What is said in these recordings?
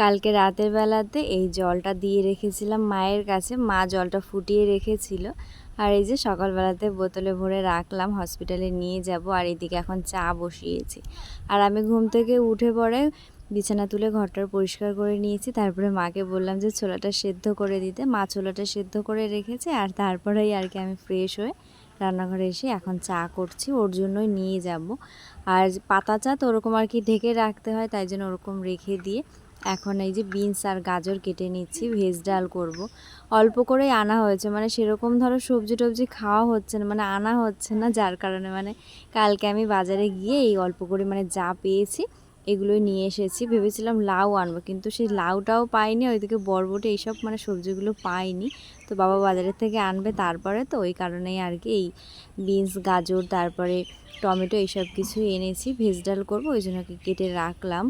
কালকে রাতের বেলাতে এই জলটা দিয়ে রেখেছিলাম মায়ের কাছে, মা জলটা ফুটিয়ে রেখেছিল। আর এই যে সকালবেলাতে বোতলে ভরে রাখলাম, হসপিটালে নিয়ে যাব আর এদিকে এখন চা বসিয়েছি। আর আমি ঘুম থেকে উঠে পড়ে বিছানা তুলে ঘরটা পরিষ্কার করে নিয়েছি। তারপরে মাকে বললাম যে ছোলাটা সেদ্ধ করে দিতে। মা ছোলাটা সেদ্ধ করে রেখেছে আর তারপরেই আর কি আমি ফ্রেশ হয়ে রান্নাঘরে এসে এখন চা করছি, ওর জন্যই নিয়ে যাব। আর পাতা চা তো ওরকম আর কি ঢেকে রাখতে হয়, তাই জন্য ওরকম রেখে দিয়ে এখন এই যে বিনস আর গাজর কেটে নিচ্ছি, ভেজ ডাল করব। অল্প করেই আনা হয়েছে মানে সেরকম ধরো সবজি টবজি খাওয়া হচ্ছে না মানে আনা হচ্ছে না, যার কারণে মানে কালকে আমি বাজারে গিয়ে এই অল্প করে মানে যা পেয়েছি এগুলোই নিয়ে এসেছি ভেবেছিলাম লাউ আনব, কিন্তু সেই লাউটাও পাইনি, ওইদিকে বরবটি এইসব মানে সবজিগুলো পাইনি তো বাবা বাজারের থেকে আনবে তারপরে, তো ওই কারণেই আর কি এই বিনস, গাজর, তারপরে টমেটো এইসব কিছু এনেছি, ভেজ ডাল করব, ওই জন্য কেটে রাখলাম।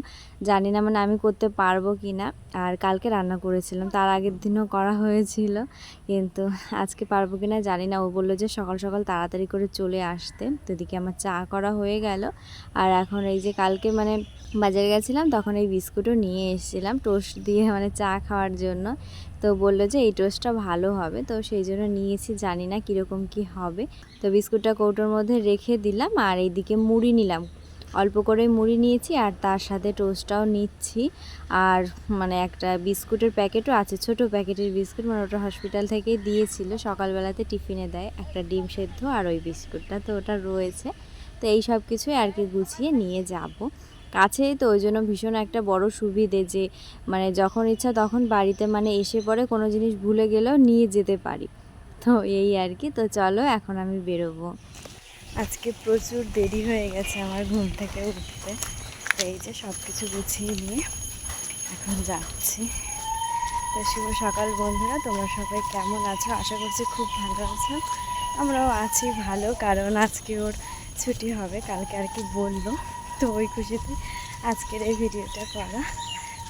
জানি না মানে আমি করতে পারব কি না। আর কালকে রান্না করেছিলাম, তার আগের দিনও করা হয়েছিল, কিন্তু আজকে পারব কি না জানি না। ও বলল যে সকাল সকাল তাড়াতাড়ি করে চলে আসতে, তো এদিকে আমার চা করা হয়ে গেল। আর এখন এই যে কালকে মানে বাজারে গেছিলাম, তখন এই বিস্কুটও নিয়ে এসেছিলাম, টোস্ট দিয়ে মানে চা খাওয়ার জন্য। তো বলল যে এই টোস্টটা ভালো হবে, তো সেই জন্য নিয়েছি, জানি না কীরকম কি হবে। তো বিস্কুটটা কৌটোর মধ্যে রেখে দিলাম আর এইদিকে মুড়ি নিলাম। অল্প করে মুড়ি নিয়েছি আর তার সাথে টোস্টটাও নিচ্ছি। আর মানে একটা বিস্কুটের প্যাকেটও আছে, ছোট প্যাকেটের বিস্কুট মানে ওটা হসপিটাল থেকেই দিয়েছিল। সকালবেলাতে টিফিনে দেয় একটা ডিম সেদ্ধ আর ওই বিস্কুটটা তো ওটা রয়েছে। তো এই সব কিছুই আর কি গুছিয়ে নিয়ে যাব। কাছেই, তো ওই জন্য ভীষণ একটা বড় সুবিধে যে মানে যখন ইচ্ছা তখন বাড়িতে মানে এসে পরে কোনো জিনিস ভুলে গেলেও নিয়ে যেতে পারি। তো এই আর কি, তো চলো এখন আমি বেরোবো। আজকে প্রচুর দেরি হয়ে গেছে আমার ঘুম থেকে উঠতে। এই যে সব কিছু গুছিয়ে নিয়ে এখন যাচ্ছি। তো শুভ সকাল বন্ধুরা, তোমরা সবাই কেমন আছো? আশা করছি খুব ভালো আছো। আমরাও আছি ভালো, কারণ আজকে ওর ছুটি হবে, কালকে আর কি বলল তো ওই খুশিতে আজকের এই ভিডিওটা করা।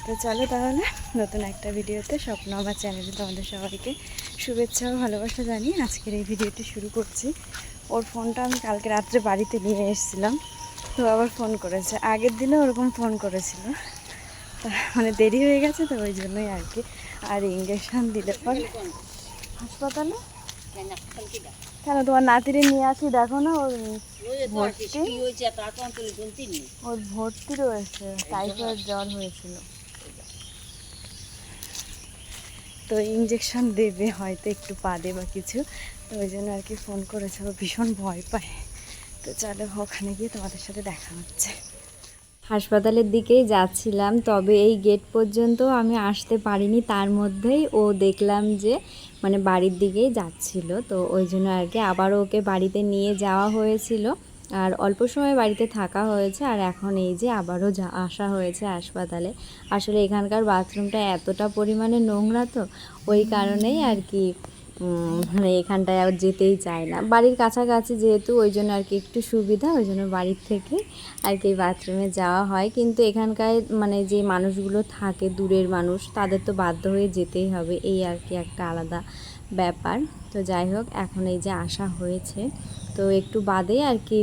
তো চলো তাহলে নতুন একটা ভিডিওতে স্বপ্ন আমার চ্যানেলে তোমাদের সবাইকে শুভেচ্ছা ও ভালোবাসা জানিয়ে আজকের এই ভিডিওটি শুরু করছি। ওর ফোনটা আমি কালকে রাত্রে বাড়িতে নিয়ে এসেছিলাম, তো আবার ফোন করেছে। আগের দিনে ওরকম ফোন করেছিল। মানে দেরি হয়ে গেছে, তো ওই জন্যই আর কি। আর ইঞ্জেকশন দিলে পর। হাসপাতালে? কেন তোমার নাতিরে নিয়ে আসি? দেখো না ওর ভর্তি। ওর ভর্তি রয়েছে টাইফয়েড জ্বর হয়েছিল। তো ইঞ্জেকশন দেবে হয়তো একটু পা দে বা কিছু। তো ওই জন্য আর কি ফোন করেছে ও ভীষণ ভয় পায়। তো চলো ওখানে গিয়ে তোমাদের সাথে দেখা হচ্ছে। হাসপাতালের দিকেই যাচ্ছিলাম, তবে এই গেট পর্যন্ত আমি আসতে পারিনি। তার মধ্যেই ও দেখলাম যে মানে বাড়ির দিকেই যাচ্ছিল। তো ওই জন্য আর কি আবারও ওকে বাড়িতে নিয়ে যাওয়া হয়েছিল। আর অল্প সময় বাড়িতে থাকা হয়েছে, আর এখন এই যে আবারও যা, আসা হয়েছে হাসপাতালে। আসলে এখানকার বাথরুমটা এতটা পরিমাণে নোংরা তো, ওই কারণেই আর কি মানে এখানটায় আর যেতেই চায় না। বাড়ির কাছাকাছি যেহেতু, ওই জন্য আর কি একটু সুবিধা, ওই জন্য বাড়ির থেকে আর কি বাথরুমে যাওয়া হয়। কিন্তু এখানকার মানে যে মানুষগুলো থাকে, দূরের মানুষ, তাদের তো বাধ্য হয়ে যেতেই হবে। এই আর কি একটা আলাদা ব্যাপার। তো যাই হোক, এখন এই যে আসা হয়েছে। তো একটু বাদে আর কি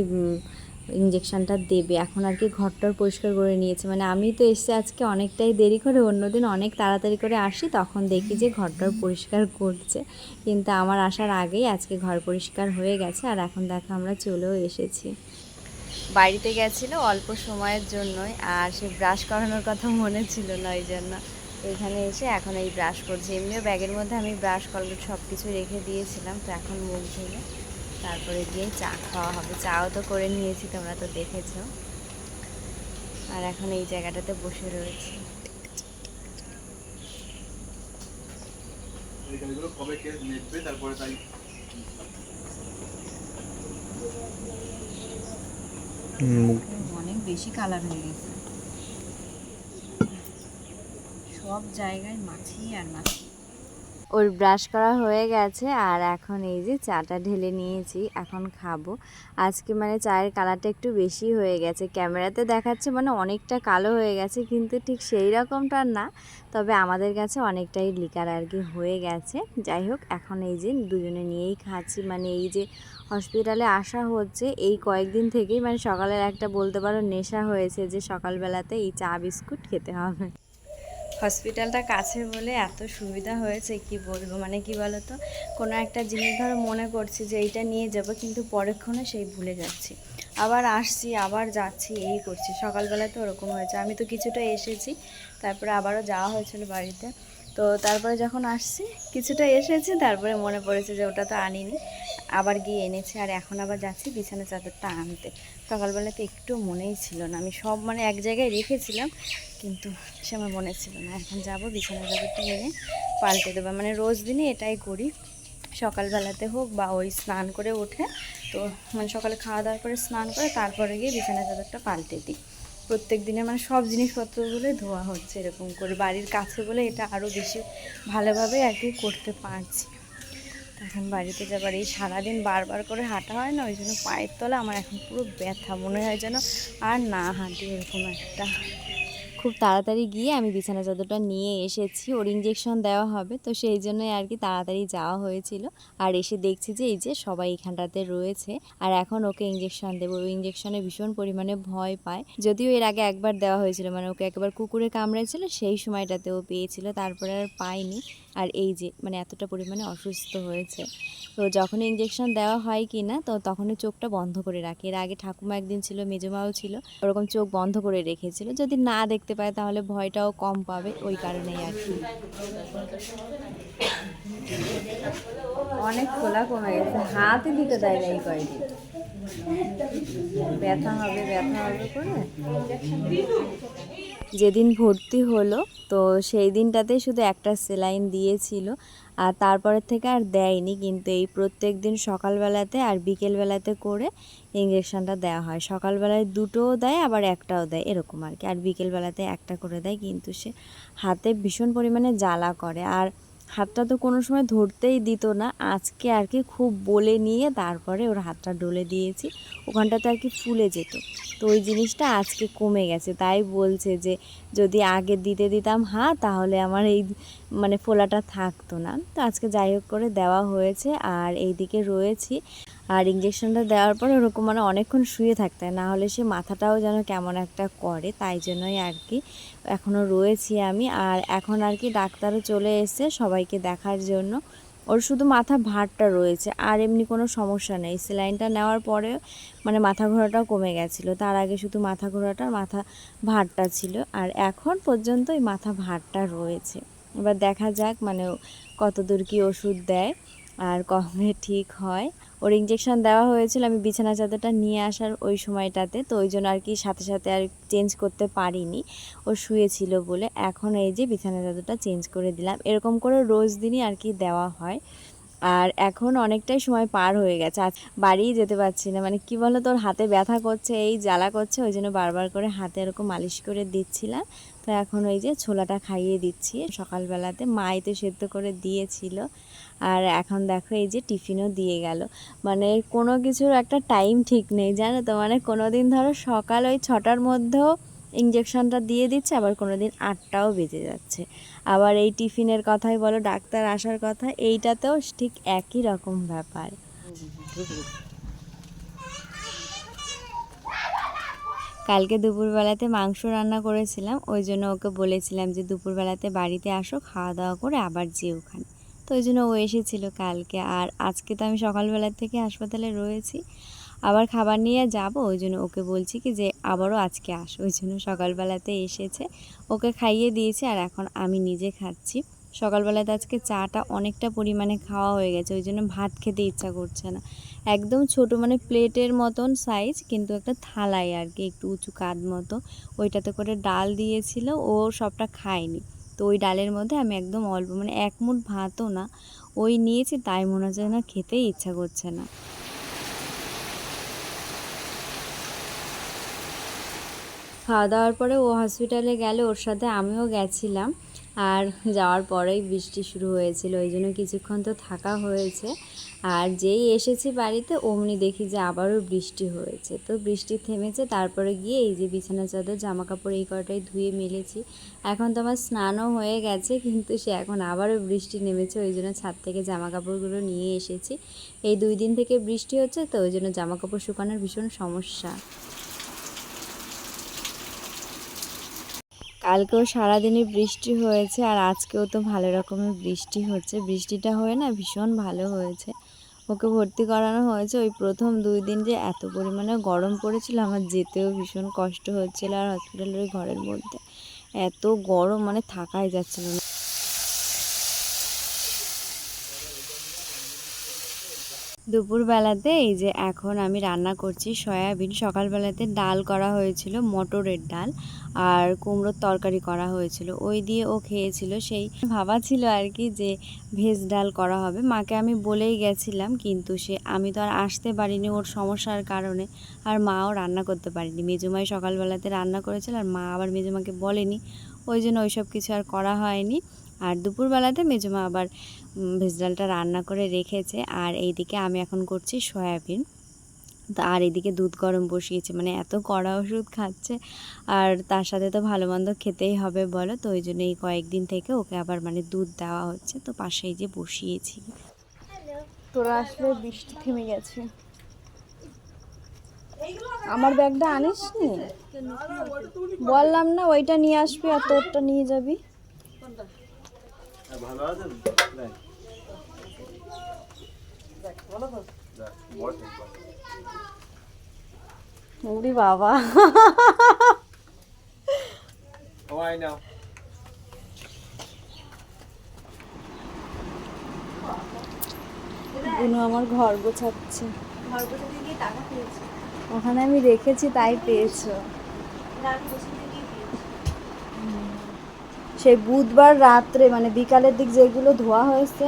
ইঞ্জেকশানটা দেবে। এখন আর কি ঘরটার পরিষ্কার করে নিয়েছে। মানে আমি তো এসে আজকে অনেকটাই দেরি করে অন্যদিন অনেক তাড়াতাড়ি করে আসি, তখন দেখি যে ঘরটার পরিষ্কার করছে। কিন্তু আমার আসার আগেই আজকে ঘর পরিষ্কার হয়ে গেছে, আর এখন দেখো আমরা চলেও এসেছি। বাড়িতে গেছিল অল্প সময়ের জন্যই, আর সে ব্রাশ করানোর কথা মনে ছিল না ওই জন্য। এখানে এসে এখন এই ব্রাশ করছি। এমনিও ব্যাগের মধ্যে আমি ব্রাশ কলগেট সব কিছু রেখে দিয়েছিলাম, তো এখন মুখ ধুয়ে তারপরে গিয়ে চা খাওয়া হবে। চাও তো করে নিয়েছি তোমরা তো দেখেছ। আর এখন এই জায়গাটাতে বসে রয়েছি। কবে কে নেবে তারপরে তাই অনেক বেশি কালার হয়ে গেছে। সব জায়গায় মাছি আর মাছি। ওর ব্রাশ করা হয়ে গেছে আর এখন এই যে চাটা ঢেলে নিয়েছি, এখন খাব। আজকে মানে চায়ের কালারটা একটু বেশি হয়ে গেছে। ক্যামেরাতে দেখাচ্ছে মানে অনেকটা কালো হয়ে গেছে, কিন্তু ঠিক সেই রকমটা না। তবে আমাদের কাছে অনেকটাই লিকার আর কি হয়ে গেছে। যাই হোক, এখন এই যে দুজনে নিয়েই খাচ্ছি। মানে এই যে হসপিটালে আসা হচ্ছে, এই কয়েকদিন থেকেই মানে সকালের একটা বলতে পারো নেশা হয়েছে যে সকালবেলাতে এই চা বিস্কুট খেতে হবে। হসপিটালটা কাছে বলে এত সুবিধা হয়েছে, কি বলব? মানে কি বলতো? কোনো একটা জিনিস ধরো মনে করছি যে এইটা নিয়ে যাব, কিন্তু পরক্ষণে সেই ভুলে যাচ্ছি। আবার আসছি, আবার যাচ্ছি, এই করছি। সকালবেলায় তো ওরকম হয়েছে। আমি তো কিছুটা এসেছি, তারপরে আবারও যাওয়া হয়েছিল বাড়িতে। তো তারপরে যখন আসছি, কিছুটা এসেছি, তারপরে মনে পড়েছে যে ওটা তো আনিনি। আবার গিয়ে এনেছি, আর এখন আবার যাচ্ছি বিছানা চাদরটা আনতে। সকালবেলাতে একটু মনেই ছিল না। আমি সব মানে এক জায়গায় রেখেছিলাম কিন্তু সে আমার মনে ছিল না। এখন যাব বিছানা চাদরটা এনে পাল্টে দেবো। মানে রোজ দিনে এটাই করি। সকালবেলাতে হোক বা ওই স্নান করে উঠে তো মানে সকালে খাওয়া দাওয়ার পরে স্নান করে তারপরে গিয়ে বিছানা চাদরটা পাল্টে দিই। প্রত্যেক দিনে মানে সব জিনিসপত্রগুলো ধোয়া হচ্ছে এরকম করে। বাড়ির কাছে বলে এটা আরও বেশি ভালোভাবে আর কি করতে পারছি। এখন বাড়িতে যাবার এই সারাদিন বারবার করে হাঁটা হয় না, ওই জন্য পায়ের তলা আমার এখন পুরো ব্যথা। মনে হয় যেন আর না হাঁটি এরকম একটা খুব তাড়াতাড়ি গিয়ে আমি বিছানা চাদরটা নিয়ে এসেছি, ওর ইঞ্জেকশন দেওয়া হবে। তো সেই জন্যই আর কি তাড়াতাড়ি যাওয়া হয়েছিল। আর এসে দেখছি যে এই যে সবাই এখানটাতে রয়েছে। আর এখন ওকে ইঞ্জেকশন দেবো। ওই ইঞ্জেকশনে ভীষণ পরিমাণে ভয় পায়। যদিও এর আগে একবার দেওয়া হয়েছিল মানে ওকে একবার কুকুরে কামড়েছিল সেই সময়টাতে ও পেয়েছিল, তারপরে আর পায়নি। আর এই যে মানে এতটা পরিমাণে অসুস্থ হয়েছে। তো যখন ইঞ্জেকশন দেওয়া হয় কি না তো তখনই চোখটা বন্ধ করে রাখে। এর আগে ঠাকুমা একদিন ছিল, মেজমাও ছিল, ওরকম চোখ বন্ধ করে রেখেছিল। যদি না দেখতে পায়, তাহলে ভয়টাও কম পাবে, ওই কারণেই আর কি। অনেক খোলা কমে গেছে। হাতই দিতে দেয় না এই কয়েকদিন ব্যথা হবে ব্যথা হবে করে। যেদিন ভর্তি হলো, তো সেই দিনটাতেই শুধু একটা সেলাইন দিয়েছিল। আর তারপরের থেকে আর দেয়নি, কিন্তু এই প্রত্যেক দিন সকালবেলাতে আর বিকেলবেলাতে করে ইঞ্জেকশানটা দেওয়া হয়। সকালবেলায় দুটোও দেয়, আবার একটাও দেয়, এরকম আর কি। আর বিকেলবেলাতে একটা করে দেয়, কিন্তু সে হাতে ভীষণ পরিমাণে জ্বালা করে। আর হাতটা তো কোনো সময় ধরতেই দিত না। আজকে আর কি খুব বলে নিয়ে তারপরে ওর হাতটা ডলে দিয়েছি। ওখানটাতে আর কি ফুলে যেত। তো ওই জিনিসটা আজকে কমে গেছে। তাই বলছে যে, যদি আগে দিতে দিতাম হা তাহলে আমার এই মানে ফোলাটা থাকতো না। তো আজকে যাই হোক করে দেওয়া হয়েছে। আর এইদিকে রয়েছি। আর ইঞ্জেকশনটা দেওয়ার পর ওরকম মানে অনেকক্ষণ শুয়ে থাকতে হয়। না হলে সে মাথাটাও যেন কেমন একটা করে, তাই জন্যই আর কি এখনও রয়েছি আমি। আর এখন আর কি ডাক্তারও চলে এসেছে সবাইকে দেখার জন্য। ওর শুধু মাথা ভারটা রয়েছে, আর এমনি কোনো সমস্যা নেই। সেলাইনটা নেওয়ার পরে মানে মাথা ঘোরাটাও কমে গেছিল। তার আগে শুধু মাথা ঘোরাটার মাথা ভারটা ছিল। আর এখন পর্যন্ত ওই মাথা ভারটা রয়েছে। এবার দেখা যাক মানে কত দূর কি ওষুধ দেয় আর কবে ঠিক হয়। ওর ইঞ্জেকশন দেওয়া হয়েছিল, আমি বিছানা চাদরটা নিয়ে আসার ওই সময়টাতে, তো ওই জন্য আর কি সাথে সাথে আর চেঞ্জ করতে পারিনি। ও শুয়েছিল বলে এখন এই যে বিছানা চাদরটা চেঞ্জ করে দিলাম। এরকম করে রোজ দিনই আর কি দেওয়া হয়। আর এখন অনেকটাই সময় পার হয়ে গেছে। আর বাড়িই যেতে পারছি না। মানে কি বলো তোর হাতে ব্যথা করছে, এই জ্বালা করছে, ওই জন্য বারবার করে হাতে এরকম মালিশ করে দিচ্ছিলাম। তো এখন ওই যে ছোলাটা খাইয়ে দিচ্ছি। সকালবেলাতে মাই তো সেদ্ধ করে দিয়েছিল। আর এখন দেখো এই যে টিফিনও দিয়ে গেল। মানে কোনো কিছুর একটা টাইম ঠিক নেই, জানো তো? মানে কোনো দিন ধরো সকাল ওই ছটার মধ্যেও ইঞ্জেকশনটা দিয়ে দিচ্ছে, আবার কোনো দিন আটটাও বেজে যাচ্ছে। আবার এই টিফিনের কথাই বলো, ডাক্তার আসার কথা, এইটাতেও ঠিক একই রকম ব্যাপার। কালকে দুপুরবেলাতে মাংস রান্না করেছিলাম, ওই জন্য ওকে বলেছিলাম যে দুপুরবেলাতে বাড়িতে আসো, খাওয়া দাওয়া করে আবার যে ওখানে। তো ওই জন্য ও এসেছিল কালকে। আর আজকে তো আমি সকালবেলা থেকে হাসপাতালে রয়েছি, আবার খাবার নিয়ে যাব, ওই জন্য ওকে বলছি কি যে আবারও আজকে আসো। ওই জন্য সকালবেলাতে এসেছে, ওকে খাইয়ে দিয়েছে, আর এখন আমি নিজে খাচ্ছি। সকালবেলাতে আজকে চাটা অনেকটা পরিমাণে খাওয়া হয়ে গেছে, ওই জন্য ভাত খেতে ইচ্ছা করছে না। একদম ছোট মানে প্লেটের মতন সাইজ কিন্তু একটা থালায় আর কি, একটু উঁচু কাদ মতো। ওইটাতে করে ডাল দিয়েছিল, ও সবটা খায়নি। তো ওই ডালের মধ্যে আমি একদম অল্প মানে এক মুঠ ভাতও না, ওই নিয়েছি, তাই মনে হচ্ছে না খেতেই ইচ্ছা করছে না। খাওয়া দাওয়ার পরে ও হসপিটালে গেলে, ওর সাথে আমিও গেছিলাম। আর যাওয়ার পরেই বৃষ্টি শুরু হয়েছিল, ওই জন্য কিছুক্ষণ তো থাকা হয়েছে। আর যেই এসেছি বাড়িতে, অমনি দেখি যে আবারও বৃষ্টি হয়েছে। তো বৃষ্টি থেমেছে, তারপরে গিয়ে এই যে বিছানা চাদর জামা কাপড় এই কটাই ধুয়ে মেলেছি। এখন তো আমার স্নানও হয়ে গেছে, কিন্তু সে এখন আবারও বৃষ্টি নেমেছে, ওই জন্য ছাদ থেকে জামা কাপড়গুলো নিয়ে এসেছি। এই দুই দিন থেকে বৃষ্টি হচ্ছে, তো ওই জন্য জামা কাপড় শুকানোর ভীষণ সমস্যা। কালকেও সারাদিনই বৃষ্টি হয়েছে আর আজকেও তো ভালো রকমের বৃষ্টি হচ্ছে। বৃষ্টিটা হয়ে না ভীষণ ভালো হয়েছে। ওকে ভর্তি করানো হয়েছে। ওই প্রথম দুই দিন যে এত পরিমাণে গরম পড়েছিল আমার যেতেও ভীষণ কষ্ট হচ্ছিল আর হসপিটালের ওই ঘরের মধ্যে। এত গরম মানে থাকাই যাচ্ছিল না। দুপুরবেলাতে এই যে এখন আমি রান্না করছি সয়াবিন। সকালবেলাতে ডাল করা হয়েছিল, মটরের ডাল আর কুমড়োর তরকারি করা হয়েছিল। ওই দিয়ে ও খেয়েছিল সেই ভাবা ছিল আর কি যে ভেজ ডাল করা হবে। মাকে আমি বলেই গেছিলাম, কিন্তু সে আমি তো আর আসতে পারিনি ওর সমস্যার কারণে। আর মাও রান্না করতে পারিনি। মেজুমাই সকালবেলাতে রান্না করেছিল আর মা আবার মেজুমাকে বলেনি। ওই জন্য ওইসব কিছু আর করা হয়নি। আর দুপুরবেলাতে মেজমা আবার উম, ভেজ ডালটা রান্না করে রেখেছে। আর এইদিকে আমি এখন করছি সয়াবিন। তো আর এদিকে দুধ গরম বসিয়েছে মানে এত কড়া ওষুধ খাচ্ছে। আর তার সাথে তো ভালো মন্দ খেতেই হবে বলো তো ওই জন্য এই কয়েকদিন থেকে ওকে আবার মানে দুধ দেওয়া হচ্ছে তো পাশেই যে বসিয়েছি। তোরা আসলে বৃষ্টি থেমে গেছে। আমার ব্যাগটা আনিস নি? বললাম না ওইটা নিয়ে আসবি আর তোরটা নিয়ে যাবি। ভালো আছেন? বস একবার। উরি বাবা। বুনু আমার ঘর গোছাচ্ছে। ওখানে আমি রেখেছি তাই পেয়েছ। হুম। সেই বুধবার রাত্রে মানে বিকালের দিক যেগুলো ধোয়া হয়েছে,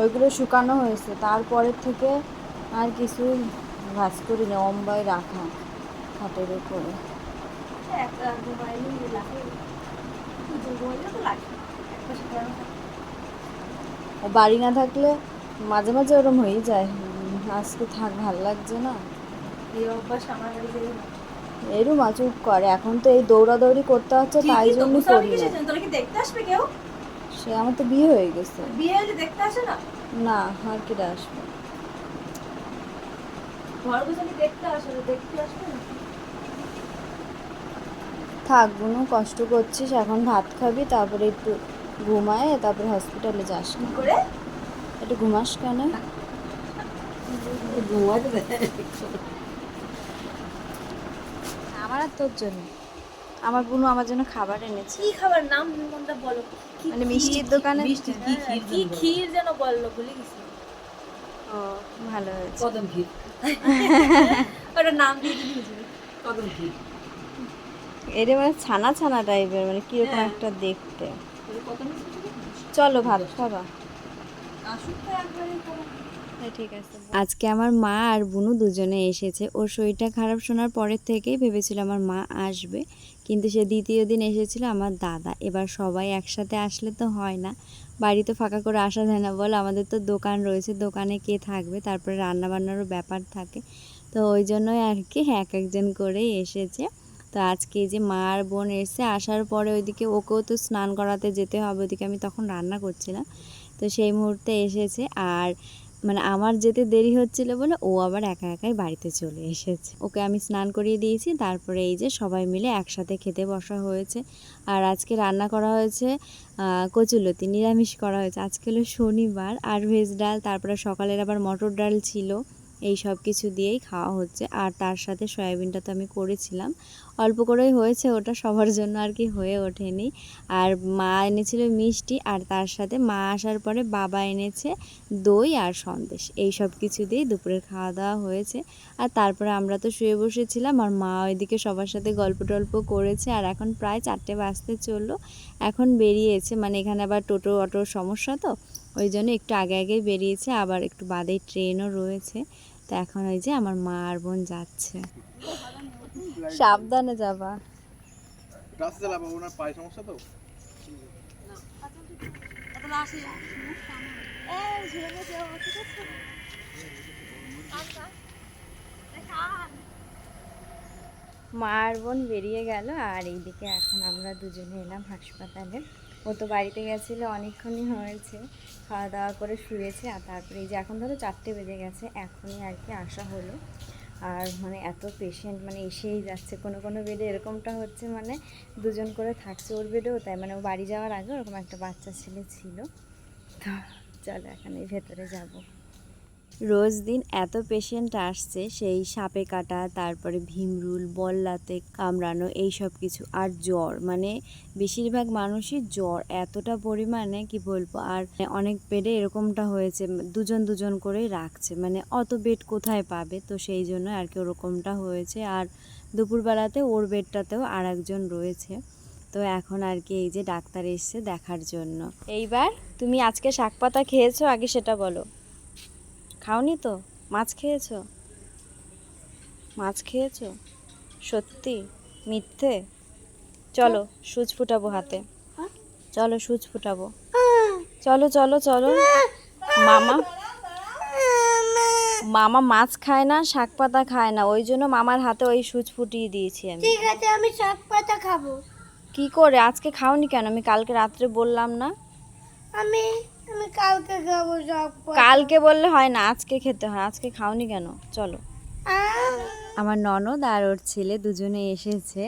ওইগুলো শুকানো হয়েছে। তারপরের থেকে আর কিছু ভাজ করি না অম্বাই রাখা খাটের উপরে। বাড়ি না থাকলে মাঝে মাঝে ওরম হয়েই যায়। আজকে থাক, ভালো লাগছে না। এরম চুপ করে। এখন তো এই দৌড়াদৌড়ি করতে হচ্ছে তাই জন্য করি না। তোরা কি দেখতে আসবে কেউ? সে আমার তো বিয়ে হয়ে গেছে। বিয়ে হলে দেখতে আসে না? না আর কিটা আসবে? ঘর গোছানি দেখতে আসে দেখতে আসবে না? থাক বুনু কষ্ট করছিস এখন ভাত খাবি তারপরে একটু ঘুমায় তারপরে হসপিটালে যাস কি করে? একটু ঘুমাস কেন? আমার আর তোর জন্য। আমার বুনু আমার জন্য খাবার এনেছে। কি খাবার? নাম কোনটা বলো। মানে মিষ্টির দোকানে মিষ্টি কি ক্ষীর কি ক্ষীর যেন বলল ভুলে গেছি। ও ভালো হয়েছে। কদম ক্ষীর। ওটা নাম দিয়ে হুজুর কদম ক্ষীর। এটা মানে ছানা ছানা টাইপের মানে কীরকম হ্যাঁ। একটা দেখতে। চলো ভাত খাবা। আসুক তো একবারই। হ্যাঁ, আছে আজকে আমার মা আর বুনু দুজনে এসেছে। ওর শরীরটা খারাপ শোনার পরের থেকেই ভেবেছিল আমার মা আসবে। কিন্তু সে দ্বিতীয় দিন এসেছিল আমার দাদা। এবার সবাই একসাথে আসলে তো হয় না। বাড়িতে ফাঁকা করে আসা যায় না বল। আমাদের তো দোকান রয়েছে। দোকানে কে থাকবে? তারপরে রান্নাবান্নারও ব্যাপার থাকে। তো ওই জন্যই আর কি এক একজন করেই এসেছে। তো আজকে যে মা আর বোন এসে আসার পরে ওইদিকে ওকেও তো স্নান করাতে যেতে হবে। ওইদিকে আমি তখন রান্না করছিলাম। তো সেই মুহূর্তে এসেছে। আর মানে আমার যেতে দেরি হচ্ছিল বলে ও আবার একা একাই বাড়িতে চলে এসেছে। ওকে আমি স্নান করিয়ে দিয়েছি, তারপরে এই যে সবাই মিলে একসাথে খেতে বসা হয়েছে। আর আজকে রান্না করা হয়েছে কচুলতি নিরামিষ করা হয়েছে। আজকে হলো শনিবার, আর ভেজ ডাল, তারপরে সকালের আবার মটর ডাল ছিল। এই সব কিছু দিয়েই খাওয়া হচ্ছে। আর তার সাথে সয়াবিনটা তো আমি করেছিলাম। অল্প করেই হয়েছে, ওটা সবার জন্য আর কি হয়ে ওঠেনি। আর মা এনেছিল মিষ্টি আর তার সাথে মা আসার পরে বাবা এনেছে দই আর সন্দেশ। এই সব কিছু দিয়ে দুপুরের খাওয়া দাওয়া হয়েছে। আর তারপরে আমরা তো শুয়ে বসেছিলাম আর মা ওইদিকে সবার সাথে গল্প টল্প করেছে আর এখন প্রায় চারটে বাজতে চলল। এখন বেরিয়েছে মানে এখানে আবার টোটো অটোর সমস্যা তো, ওই জন্য একটু আগে আগেই বেরিয়েছে, আবার একটু বাদেই ট্রেনও রয়েছে। তো এখন ওই যে আমার মা আর বোন যাচ্ছে। সাবধানে যাবা। রাস্তা চালাবো ওনার পায়ে সমস্যা তো? মা আর বোন বেরিয়ে গেল আর এইদিকে এখন আমরা দুজনে এলাম হাসপাতালে। ও তো বাড়িতে গেছিল অনেকক্ষণই হয়েছে। খাওয়া দাওয়া করে শুয়েছে আর তারপরে এই যে এখন ধরো চারটে বেজে গেছে এখনই আর কি আসা হলো। আর মানে এত পেশেন্ট মানে এসেই যাচ্ছে, কোনো কোনো বেডে এরকমটা হচ্ছে মানে দুজন করে থাকছে ওর বেডেও তাই মানে ও বাড়ি যাওয়ার আগে ওরকম একটা বাচ্চা ছেলে ছিল। তো চলো এখানে ভেতরে যাব। রোজ দিন এত পেশেন্ট আসছে, সেই সাপে কাটা, তারপরে ভীমরুল বল্লাতে কামড়ানো, এই সব কিছু। আর জ্বর মানে বেশিরভাগ মানুষই জ্বর, এতটা পরিমাণে, কি বলব, আর অনেক বেডে এরকমটা হয়েছে, দুজন দুজন করেই রাখছে মানে অত বেড কোথায় পাবে? তো সেই জন্য আর কি ওরকমটা হয়েছে। আর দুপুরবেলাতে ওর বেডটাতেও আর একজন রয়েছে। তো এখন আর কি এই যে ডাক্তার এসছে দেখার জন্য। এইবার তুমি আজকে শাক পাতা খেয়েছো? আগে সেটা বলো। খাওনি তো? মাছ খেয়েছো? মাছ খেয়েছো? সত্যি? মিথ্যে? চলো সুচ ফুটাবো হাতে। চলো সুচ ফুটাবো। চলো চলো চলো। মামা? মামা মাছ খায় না শাক পাতা খায় না। ওই জন্য মামার হাতে ওই সুচ ফুটিয়ে দিয়েছি আমি। ঠিক আছে আমি শাক পাতা খাব। কি করে? আজকে খাওনি কেন? আমি কালকে রাত্রে বললাম না। আমি আমি কালকে খাব কালকে বললে হয় না আজকে খেতে হয় আজকে খাওনি কেন? চলো। আমার ননদ আর ওর ছেলে দুজনে এসেছে।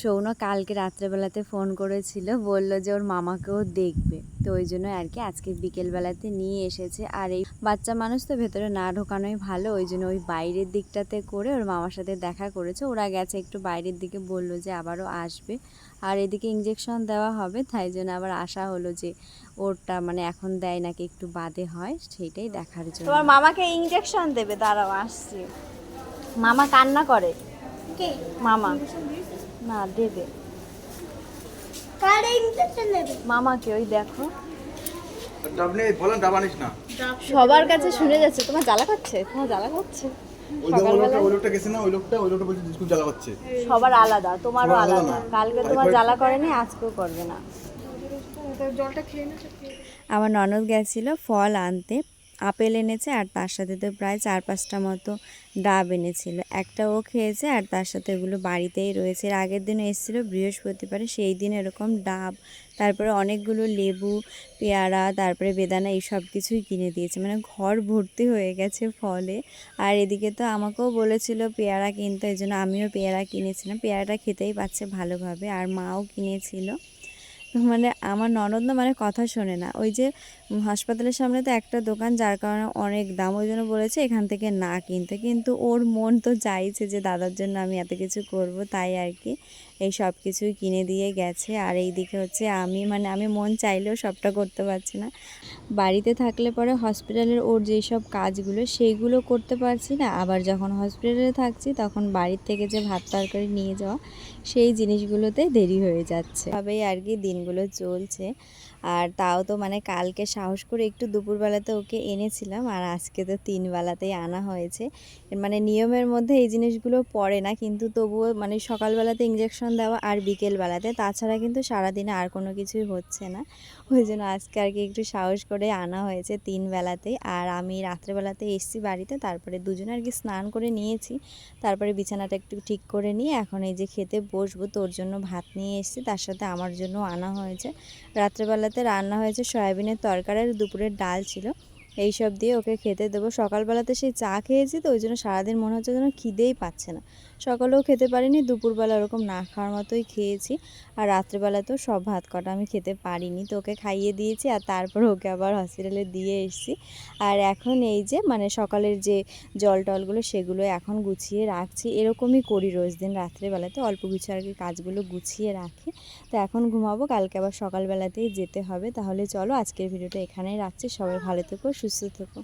সৌন কালকে রাত্রেবেলাতে ফোন করেছিল বলল যে ওর মামাকেও দেখবে। তো ওই জন্য আর কি আজকে বিকেলবেলাতে নিয়ে এসেছে। আর এই বাচ্চা মানুষ তো ভেতরে না ঢোকানোই ভালো ওই জন্য ওই বাইরের দিকটাতে করে ওর মামার সাথে দেখা করেছে। ওরা গেছে একটু বাইরের দিকে বলল যে আবারও আসবে। আর এদিকে ইঞ্জেকশন দেওয়া হবে তাই জন্য আবার আশা হলো যে ওরটা মানে এখন দেয় নাকি একটু বাদে হয় সেইটাই দেখার জন্য। তোমার মামাকে ইঞ্জেকশন দেবে দাঁড়াও আসছি। মামা কান্না করে। কে? মামা। না দেবে। কারে ইঞ্জেকশন নেবে মামাকে ওই দেখো। সবার কাছে শুনে যাচ্ছে তোমার জ্বালা করছে? তোমার জ্বালা করছে? ওই যে ওই লোকটা ওই লোকটা গেছে না ওই লোকটা ওই লোকটা বলছে স্কুল জ্বালা করছে। সবার আলাদা তোমারও আলাদা। আলাদা কালকে তোমার জ্বালা করেনি আজকেও করবে না। আমার ননদ গেছিল ফল আনতে। আপেল এনেছে আর তার সাথে তো প্রায় চার পাঁচটা মতো ডাব এনেছিল। একটা ও খেয়েছে আর তার সাথে ওগুলো বাড়িতেই রয়েছে। এর আগের দিনও এসেছিল, বৃহস্পতিবারে সেই দিন এরকম ডাব, তারপরে অনেকগুলো লেবু, পেয়ারা, তারপরে বেদানা এই সব কিছুই কিনে দিয়েছে। মানে ঘর ভর্তি হয়ে গেছে ফলে। আর এদিকে তো আমাকেও বলেছিল পেয়ারা কিনতে এই জন্য আমিও পেয়ারা কিনেছিলাম। পেয়ারাটা খেতেই পাচ্ছে ভালোভাবে, আর মাও কিনেছিল। মানে আমার ননদ না মানে কথা শোনে না। ওই যে হাসপাতালের সামনে তো একটা দোকান, যার কারণে অনেক দাম। ওই জন্য বলেছে এখান থেকে না কিনতে। কিন্তু ওর মন তো চাইছে যে, দাদার জন্য আমি এত কিছু করব। তাই আর কি। এই সব কিছুই কিনে দিয়ে গেছে। আর এই দিকে হচ্ছে আমি মানে আমি মন চাইলেও সবটা করতে পারছি না। বাড়িতে থাকলে পরে হসপিটালের ওর যেই সব কাজগুলো সেইগুলো করতে পারছি না। আবার যখন হসপিটালে থাকছি, তখন বাড়ির থেকে যে ভাত তরকারি নিয়ে যাওয়া, সেই জিনিসগুলোতে দেরি হয়ে যাচ্ছে। তবেই আর কি দিনগুলো চলছে। আর তাও তো মানে কালকে সাহস করে একটু দুপুরবেলাতে ওকে এনেছিলাম, আর আজকে তো তিনবেলাতেই আনা হয়েছে। মানে নিয়মের মধ্যে এই জিনিসগুলো পড়ে না, কিন্তু তবুও মানে সকালবেলাতে ইঞ্জেকশন দেওয়া আর বিকেলবেলাতে, তাছাড়া কিন্তু সারাদিনে আর কোনো কিছুই হচ্ছে না। ওই জন্য আজকে আর কি একটু সাহস করে আনা হয়েছে তিন বেলাতেই। আর আমি রাত্রেবেলাতে এসছি বাড়িতে, তারপরে দুজনে আর কি স্নান করে নিয়েছি। তারপরে বিছানাটা একটু ঠিক করে নিয়ে এখন এই যে খেতে বসবো, তোর জন্য ভাত নিয়ে এসেছি, তার সাথে আমার জন্য আনা হয়েছে। রাত্রেবেলাতে রান্না হয়েছে সয়াবিনের তরকারি আর দুপুরের ডাল ছিল। এই সব দিয়ে ওকে খেতে দেবো। সকালবেলাতে সেই চা খেয়েছি তো, ওই জন্য সারাদিন মনে হচ্ছে যেন খিদেই পাচ্ছে না। সকালেও খেতে পারিনি, দুপুরবেলা ওরকম না খাওয়ার মতোই খেয়েছি। আর রাত্রেবেলাতেও সব ভাত কটা আমি খেতে পারিনি, তো ওকে খাইয়ে দিয়েছি আর তারপর ওকে আবার হসপিটালে দিয়ে এসেছি। আর এখন এই যে মানে সকালের যে জল টলগুলো সেগুলো এখন গুছিয়ে রাখছি, এরকমই করি রোজ দিন রাত্রেবেলাতে, অল্প কিছু আর কি কাজগুলো গুছিয়ে রাখি। তো এখন ঘুমাবো, কালকে আবার সকালবেলাতেই যেতে হবে, তাহলে চলো আজকের ভিডিওটা এখানেই রাখছি, সবাই ভালো থেকো, সুস্থ থেকো।